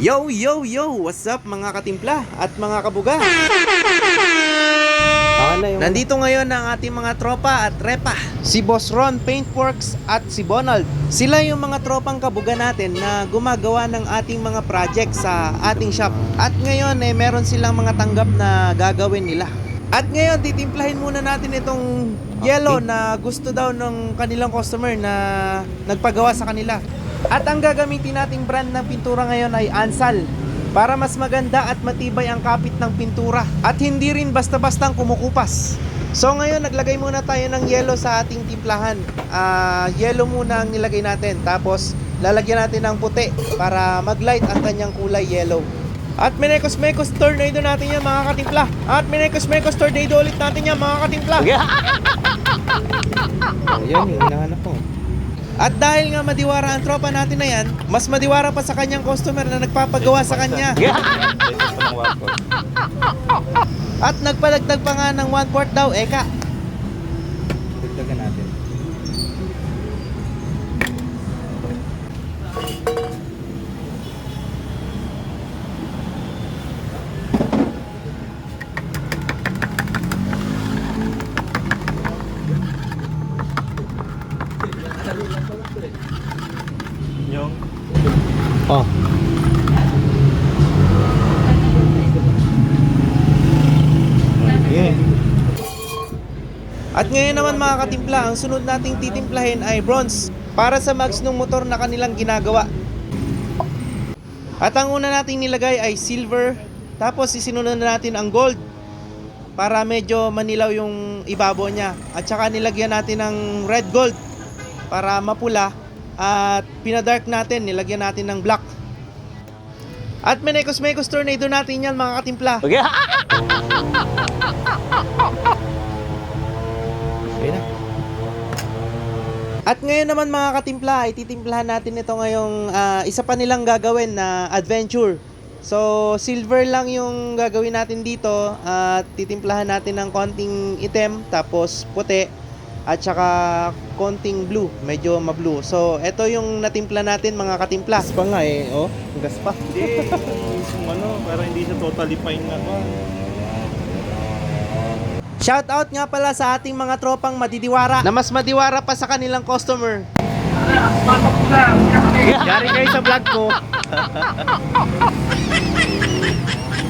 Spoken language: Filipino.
Yo, yo, yo! What's up mga katimpla at mga kabuga? Nandito ngayon ang ating mga tropa at repa. Si Boss Ron Paintworks at si Bonald. Sila yung mga tropang kabuga natin na gumagawa ng ating mga project sa ating shop. At ngayon eh meron silang mga tanggap na gagawin nila. At ngayon titimplahin muna natin itong yellow na gusto daw ng kanilang customer na nagpagawa sa kanila. At ang gagamitin nating brand ng pintura ngayon ay Ansal para mas maganda at matibay ang kapit ng pintura at hindi rin basta-bastang kumukupas. So ngayon naglagay muna tayo ng yellow sa ating timplahan. Ah, yellow muna ang nilagay natin tapos lalagyan natin ng puti para maglight ang kanyang kulay yellow. At Menekos Mekos Tornado natin yan mga katimpla. At Menekos Mekos Tornado ulit natin yan mga katimpla. oh, yan yung hinahanap ko. At dahil nga madiwara ang tropa natin na yan, mas madiwara pa sa kanyang customer na nagpapagawa sa kanya. At nagpadagdag pa nga ng 1 quart daw, eka. Dagdagan Oh. At ngayon naman mga katimpla, ang sunod nating titimplahin ay bronze para sa mags ng motor na kanilang ginagawa. At ang una nating nilagay ay silver, tapos isinunod na natin ang gold para medyo manilaw yung ibabaw niya. At saka nilagyan natin ng red gold para mapula at pinadark natin, nilagyan natin ng black. At menekos-mekos tornado natin yan mga katimpla. Ayun na. At ngayon naman mga katimpla, ay titimplahan natin ito ngayong ah, isa pa nilang gagawin na adventure. So, silver lang yung gagawin natin dito at titimplahan natin ng konting item, tapos puti, at saka konting blue, medyo ma-blue. So, ito yung natimpla natin mga katimpla. Gas pa nga eh, oh. Gas pa. Hindi, yung ano, para hindi siya totally fine na ba? Shout out nga pala sa ating mga tropang madidiwara na mas madiwara pa sa kanilang customer. Yari kayo sa vlog ko.